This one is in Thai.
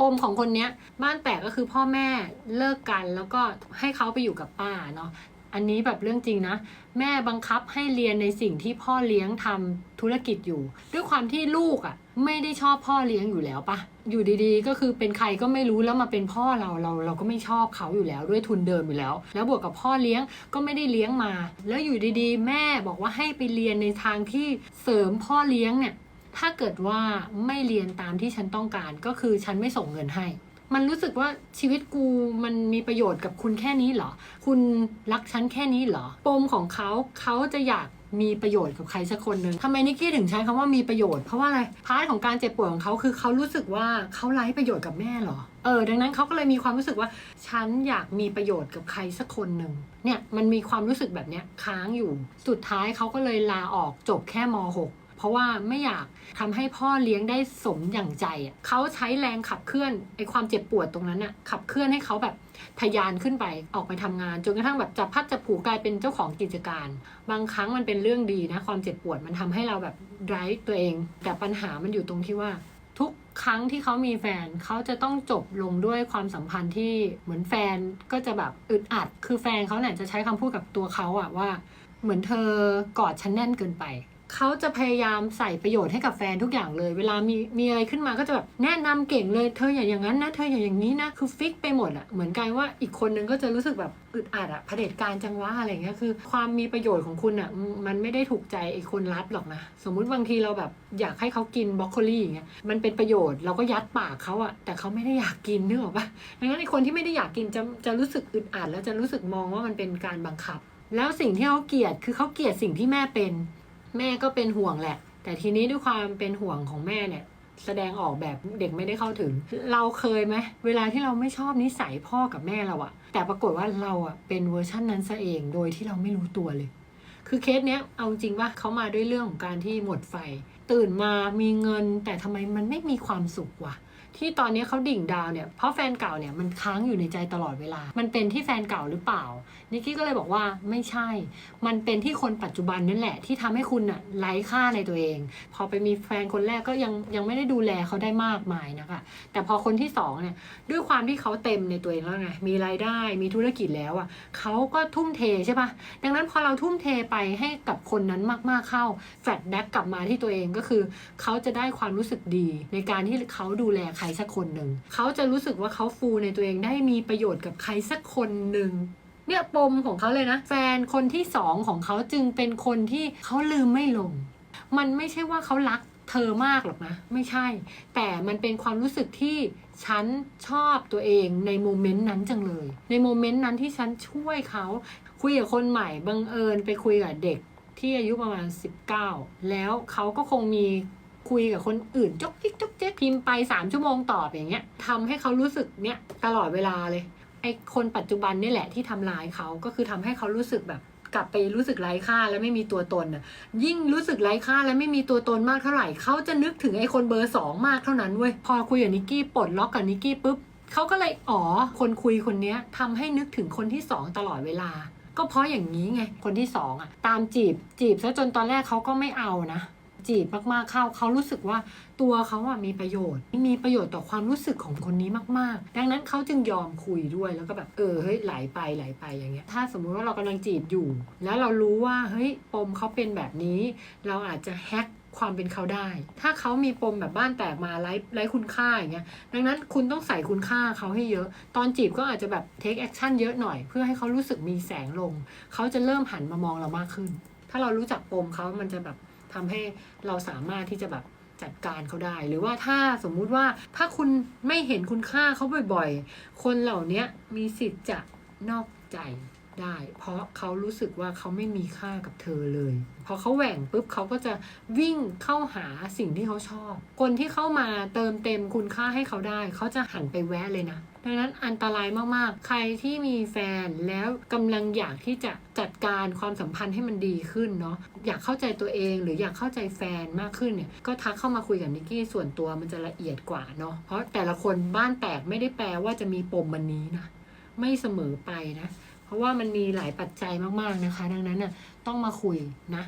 ปมของคนเนี้ยบ้านแตกก็คือพ่อแม่เลิกกันแล้วก็ให้เขาไปอยู่กับป้าเนาะอันนี้แบบเรื่องจริงนะ แม่บังคับให้เรียนในสิ่งที่พ่อเลี้ยงทำธุรกิจอยู่ ด้วยความที่ลูกอะ่ะ ไม่ได้ชอบพ่อเลี้ยงอยู่แล้วปะอยู่ดีๆ ก็คือเป็นใครก็ไม่รู้แล้วมาเป็นพ่อเราเราเราก็ไม่ชอบเขาอยู่แล้วด้วยทุนเดิมอยู่แล้ว แล้วบวกกับพ่อเลี้ยงก็ไม่ได้เลี้ยงมา แล้วอยู่ดีๆ แม่บอกว่าให้ไปเรียนในทางที่เสริมพ่อเลี้ยงเนี่ย ถ้าเกิดว่าไม่เรียนตามที่ฉันต้องการ ก็คือฉันไม่ส่งเงินให้ มันรู้สึกว่าชีวิตกูมันมีประโยชน์กับคุณแค่นี้เหรอ คุณรักฉันแค่นี้เหรอ ปมของเขาเขาจะอยากมีประโยชน์กับใครสักคนหนึ่งทำไมนิกกี้ถึงใช้คำว่ามีประโยชน์ เพราะว่าอะไร พาร์ทของการเจ็บปวดของเขาคือเขารู้สึกว่าเขาไร้ประโยชน์กับแม่เหรอ เออ ดังนั้นเขาก็เลยมีความรู้สึกว่า ฉันอยากมีประโยชน์กับใครสักคนหนึ่ง เนี่ย มันมีความรู้สึกแบบเนี้ยค้างอยู่ สุดท้ายเขาก็เลยลาออกจบแค่ม .6 เพราะว่าไม่อยากทำให้พ่อเลี้ยงได้สมอย่างใจอะเขาใช้แรงขับเคลื่อนไอ้ความเจ็บปวดตรงนั้นอะขับเคลื่อนให้เขาแบบทะยานขึ้นไปออกไปทำงานจนกระทั่งแบบจับพัดจับผูกลายเป็นเจ้าของกิจการ บางครั้งมันเป็นเรื่องดีนะความเจ็บปวดมันทำให้เราแบบไร้ตัวเอง แต่ปัญหามันอยู่ตรงที่ว่า ทุกครั้งที่เขามีแฟนเขาจะต้องจบลงด้วยความสัมพันธ์ที่เหมือนแฟนก็จะแบบอึดอัด คือแฟนเขาเนี่ยจะใช้คำพูดกับตัวเขาอะว่า เหมือนเธอกอดฉันแน่นเกินไป เขาจะพยายามใส่ประโยชน์ให้กับแฟนทุกอย่างเลย เวลามีมีอะไรขึ้นมาก็จะแบบแนะนำเก่งเลยเธออย่าอย่างนั้นนะเธออย่าอย่างนี้นะคือฟิกไปหมดอะเหมือนกันว่าอีกคนนึงก็จะรู้สึกแบบอึดอัดอะเผด็จการจังวะอะไรเงี้ยคือ ความมีประโยชน์ของคุณอะมมันไม่ได้ถูกใจไอ้คนรับหรอกนะสมมุติบางทีเราแบบอยากให้เขากินบรอกโคลีอย่างเงี้ยมันเป็นประโยชน์เราก็ยัดปากเขาอะแต่เขาไม่ได้อยากกินนึกออกปะดังนั้นไอ้คนที่ไม่ได้อยากกินจะจะรู้สึกอึดอัดแล้วจะรู้สึกมองว่ามันเป็นการบังคับ แล้วสิ่งที่เขาเกลียดคือเขาเกลียดสิ่งที่แม่เป็น แม่ก็เป็นห่วงแหละ แต่ทีนี้ด้วยความเป็นห่วงของแม่เนี่ย แสดงออกแบบเด็กไม่ได้เข้าถึง เราเคยไหมเวลาที่เราไม่ชอบนิสัยพ่อกับแม่เราอะแต่ปรากฏว่าเราอะเป็นเวอร์ชั่นนั้นซะเองโดยที่เราไม่รู้ตัวเลย คือเคสเนี้ยเอาจริงว่าเขามาด้วยเรื่องของการที่หมดไฟ ตื่นมามีเงิน แต่ทำไมมันไม่มีความสุขวะ ที่ตอนนี้เขาดิ่งดาวเนี่ยเพราะแฟนเก่าเนี่ยมันค้างอยู่ในใจตลอดเวลา มันเป็นที่แฟนเก่าหรือเปล่านิกกี้ก็เลยบอกว่าไม่ใช่ มันเป็นที่คนปัจจุบันนั่นแหละ ที่ทำให้คุณน่ะไร้ค่าในตัวเอง พอไปมีแฟนคนแรกก็ยังยังไม่ได้ดูแลเขาได้มากมายนะคะแต่พอคนที่สองเนี่ยด้วยความที่เขาเต็มในตัวเองแล้วไงมีรายได้มีธุรกิจแล้วอะเขาก็ทุ่มเทใช่ปะดังนั้นพอเราทุ่มเทไปให้กับคนนั้นมากๆเข้าแฟลชแบ็กกลับมาที่ตัวเองก็คือเขาจะได้ความรู้สึกดีในการที่เขาดูแลใครสักคนหนึ่ง เขาจะรู้สึกว่าเขาฟูในตัวเองได้มีประโยชน์กับใครสักคนหนึ่งเนี่ยปมของเขาเลยนะ แฟนคนที่สองของเขาจึงเป็นคนที่เขาลืมไม่ลง มันไม่ใช่ว่าเขารักเธอมากหรอกนะ ไม่ใช่ แต่มันเป็นความรู้สึกที่ฉันชอบตัวเองในโมเมนต์นั้นจังเลย ในโมเมนต์นั้นที่ฉันช่วยเขา คุยกับคนใหม่บังเอิญไปคุยกับเด็กที่อายุประมาณ 19 แล้วเขาก็คงมี คุยกับคนอื่นจกจิกจกเจ๊กพิมพ์ไป3ชั่วโมงตอบอย่างเงี้ยทำให้เขารู้สึกเนี้ยตลอดเวลาเลยไอคนปัจจุบันนี่แหละที่ทำลายเขาก็คือทำให้เขารู้สึกแบบกลับไปรู้สึกไร้ค่าและไม่มีตัวตนน่ะ ยิ่งรู้สึกไร้ค่าและไม่มีตัวตนมากเท่าไหร่ เขาจะนึกถึงไอ้คนเบอร์สองมากเท่านั้นเว้ย พอคุยกับนิกกี้ปลดล็อกกับนิกกี้ปุ๊บเขาก็เลยอ๋อ คนคุยคนเนี้ยทำให้นึกถึงคนที่สองตลอดเวลา ก็เพราะอย่างนี้ไง คนที่สองอะ ตามจีบจีบซะจนตอนแรกเขาก็ไม่เอานะ จีบมากๆเข้าเขารู้สึกว่าตัวเขาอะมีประโยชน์ มีประโยชน์ต่อความรู้สึกของคนนี้มากๆ ดังนั้นเขาจึงยอมคุยด้วยแล้วก็แบบเออเฮ้ยไหลไปไหลไปอย่างเงี้ยถ้าสมมุติว่าเรากำลังจีบอยู่ แล้วเรารู้ว่าเฮ้ยปมเขาเป็นแบบนี้ เราอาจจะแฮกความเป็นเขาได้ ถ้าเขามีปมแบบบ้านแตกมาไร้ไร้คุณค่าอย่างเงี้ย ดังนั้นคุณต้องใส่คุณค่าเขาให้เยอะ ตอนจีบก็อาจจะแบบเทคแอคชั่นเยอะหน่อย เพื่อให้เขารู้สึกมีแสงลง เขาจะเริ่มหันมามองเรามากขึ้น ถ้าเรารู้จักปมเขามันจะแบบ ทำให้เราสามารถที่จะแบบจัดการเขาได้ หรือว่าถ้าสมมุติว่าถ้าคุณไม่เห็นคุณค่าเขาบ่อยๆ คนเหล่านี้มีสิทธิ์จะนอกใจ ได้ เพราะเขารู้สึกว่าเขาไม่มีค่ากับเธอเลย พอเขาแหว่งปุ๊บเขาก็จะวิ่งเข้าหาสิ่งที่เขาชอบ คนที่เข้ามาเติมเต็มคุณค่าให้เขาได้ เขาจะหันไปแวะเลยนะดังนั้นอันตรายมากๆ ใครที่มีแฟนแล้วกำลังอยากที่จะจัดการความสัมพันธ์ให้มันดีขึ้นเนาะอยากเข้าใจตัวเองหรืออยากเข้าใจแฟนมากขึ้นเนี่ยก็ทักเข้ามาคุยกับนิกกี้ส่วนตัวมันจะละเอียดกว่าเนาะเพราะแต่ละคนบ้านแตกไม่ได้แปลว่าจะมีปมมันนี้นะไม่เสมอไปนะ เพราะว่ามันมีหลายปัจจัยมากๆนะคะ ดังนั้นน่ะต้องมาคุยนะ